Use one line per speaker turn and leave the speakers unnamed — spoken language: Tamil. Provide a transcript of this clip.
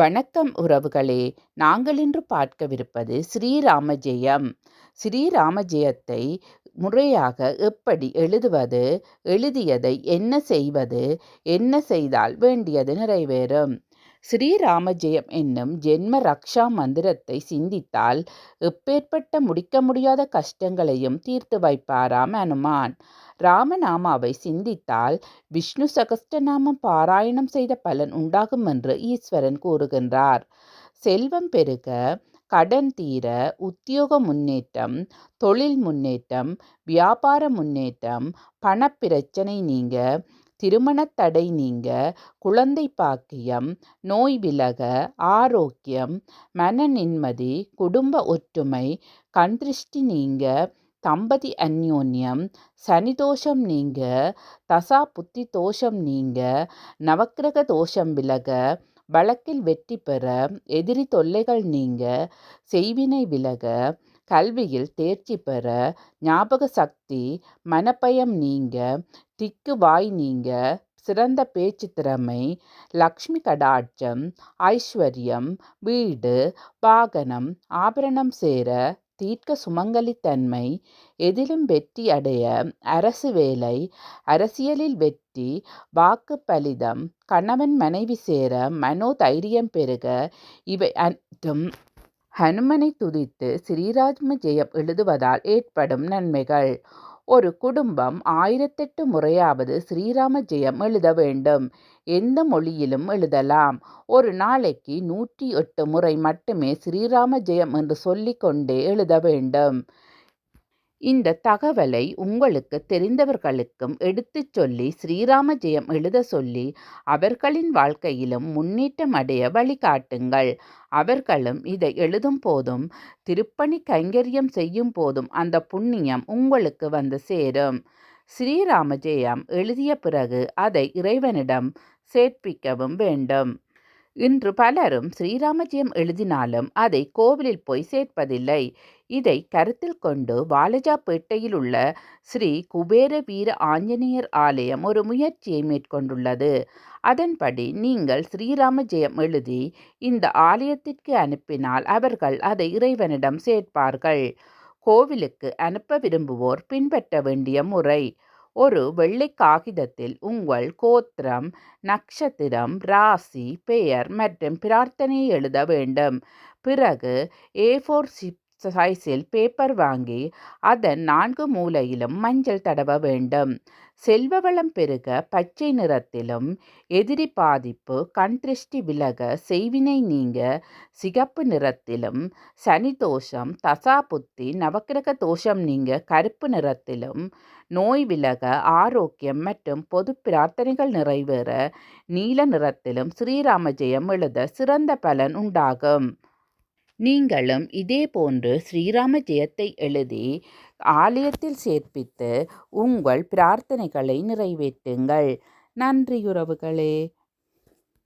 வணக்கம் உறவுகளே. நாங்கள் இன்று பார்க்கவிருப்பது ஸ்ரீராமஜெயம். ஸ்ரீராமஜெயத்தை முறையாக எப்படி எழுதுவது எழுதியதை என்ன செய்வது என்ன செய்தால் வேண்டியது நிறைவேறும். ஸ்ரீராம ஜெயம் என்னும் ஜென்ம ரக்ஷா மந்திரத்தை சிந்தித்தால் எப்பேற்பட்ட முடிக்க முடியாத கஷ்டங்களையும் தீர்த்து வைப்பாராம் அனுமான். ராமநாமாவை சிந்தித்தால் விஷ்ணு சகஸ்டநாமம் பாராயணம் செய்த பலன் உண்டாகும் என்று ஈஸ்வரன் கூறுகின்றார். செல்வம் பெருக கடன் தீர உத்தியோக முன்னேற்றம் தொழில் முன்னேற்றம் வியாபார முன்னேற்றம் பணப்பிரச்சனை நீங்க திருமணத்தடை நீங்க குழந்தை பாக்கியம் நோய் விலக ஆரோக்கியம் மன நிம்மதி குடும்ப ஒற்றுமை கண் திருஷ்டி நீங்க தம்பதி அந்யோன்யம் சனி தோஷம் நீங்க தசா புத்தி தோஷம் நீங்க நவக்கிரக தோஷம் விலக வழக்கில் வெற்றி பெற எதிரி தொல்லைகள் நீங்க செய்வினை விலக கல்வியில் தேர்ச்சி பெற ஞாபக சக்தி மனப்பயம் நீங்க திக்கு வாய் நீங்க சிறந்த பேச்சு திறமை லக்ஷ்மி கடாட்சம் ஐஸ்வர்யம் வீடு வாகனம் ஆபரணம் சேர தீர்க்க சுமங்கலித்தன்மை எதிலும் வெற்றி அடைய அரசு வேலை அரசியலில் வெற்றி வாக்கு பலிதம் கணவன் மனைவி சேர மனோதைரியம் பெருக இவை அனைத்தும் ஹனுமனை துதித்து ஸ்ரீராஜ்ம ஜெயம் எழுதுவதால் ஏற்படும் நன்மைகள். ஒரு குடும்பம் ஆயிரத்தெட்டு முறையாவது ஸ்ரீராம ஜெயம் எழுத வேண்டும். எந்த மொழியிலும் எழுதலாம். ஒரு நாளைக்கு நூற்றி எட்டு முறை மட்டுமே ஸ்ரீராம ஜெயம் என்று சொல்லிக்கொண்டே எழுத வேண்டும். இந்த தகவலை உங்களுக்கு தெரிந்தவர்களுக்கும் எடுத்துச் சொல்லி ஸ்ரீராம ஜெயம் எழுத சொல்லி அவர்களின் வாழ்க்கையிலும் முன்னேற்றம் அடைய வழிகாட்டுங்கள். அவர்களும் இதை எழுதும் போதும் திருப்பணி கைங்கரியம் செய்யும் போதும் அந்த புண்ணியம் உங்களுக்கு வந்து சேரும். ஸ்ரீராம ஜெயம் எழுதிய பிறகு அதை இறைவனிடம் சேர்ப்பிக்கவும் வேண்டும். இன்று பலரும் ஸ்ரீராமஜெயம் எழுதினாலும் அதை கோவிலில் போய் சேர்ப்பதில்லை. இதை கருத்தில் கொண்டு வாலஜாப்பேட்டையில் உள்ள ஸ்ரீ குபேர வீர ஆஞ்சநேயர் ஆலயம் ஒரு முயற்சியை மேற்கொண்டுள்ளது. அதன்படி நீங்கள் ஸ்ரீராம ஜெயம் எழுதி இந்த ஆலயத்திற்கு அனுப்பினால் அவர்கள் அதை இறைவனிடம் சேர்ப்பார்கள். கோவிலுக்கு அனுப்ப விரும்புவோர் பின்பற்ற வேண்டிய முறை. ஒரு வெள்ளை காகிதத்தில் உங்கள் கோத்திரம் நட்சத்திரம் ராசி பெயர் மற்றும் பிரார்த்தனை எழுத வேண்டும். பிறகு ஏ ஃபோர் சைஸில் பேப்பர் வாங்கி அதன் நான்கு மூலையிலும் மஞ்சள் தடவ வேண்டும். செல்வ வளம் பெருக பச்சை நிறத்திலும் எதிரி பாதிப்பு கண் திருஷ்டி விலக செய்வினை நீங்க சிகப்பு நிறத்திலும் சனி தோஷம் தசா புத்தி நவக்கிரக தோஷம் நீங்க கருப்பு நிறத்திலும் நோய் விலக ஆரோக்கியம் மற்றும் பொது பிரார்த்தனைகள் நிறைவேற நீல நிறத்திலும் ஸ்ரீராம ஜெயம் எழுத சிறந்த பலன் உண்டாகும். நீங்களும் இதே போன்று ஸ்ரீராம ஜெயத்தை எழுதி ஆலயத்தில் சேர்ப்பித்து உங்கள் பிரார்த்தனைகளை நிறைவேற்றுங்கள். நன்றி உறவுகளே.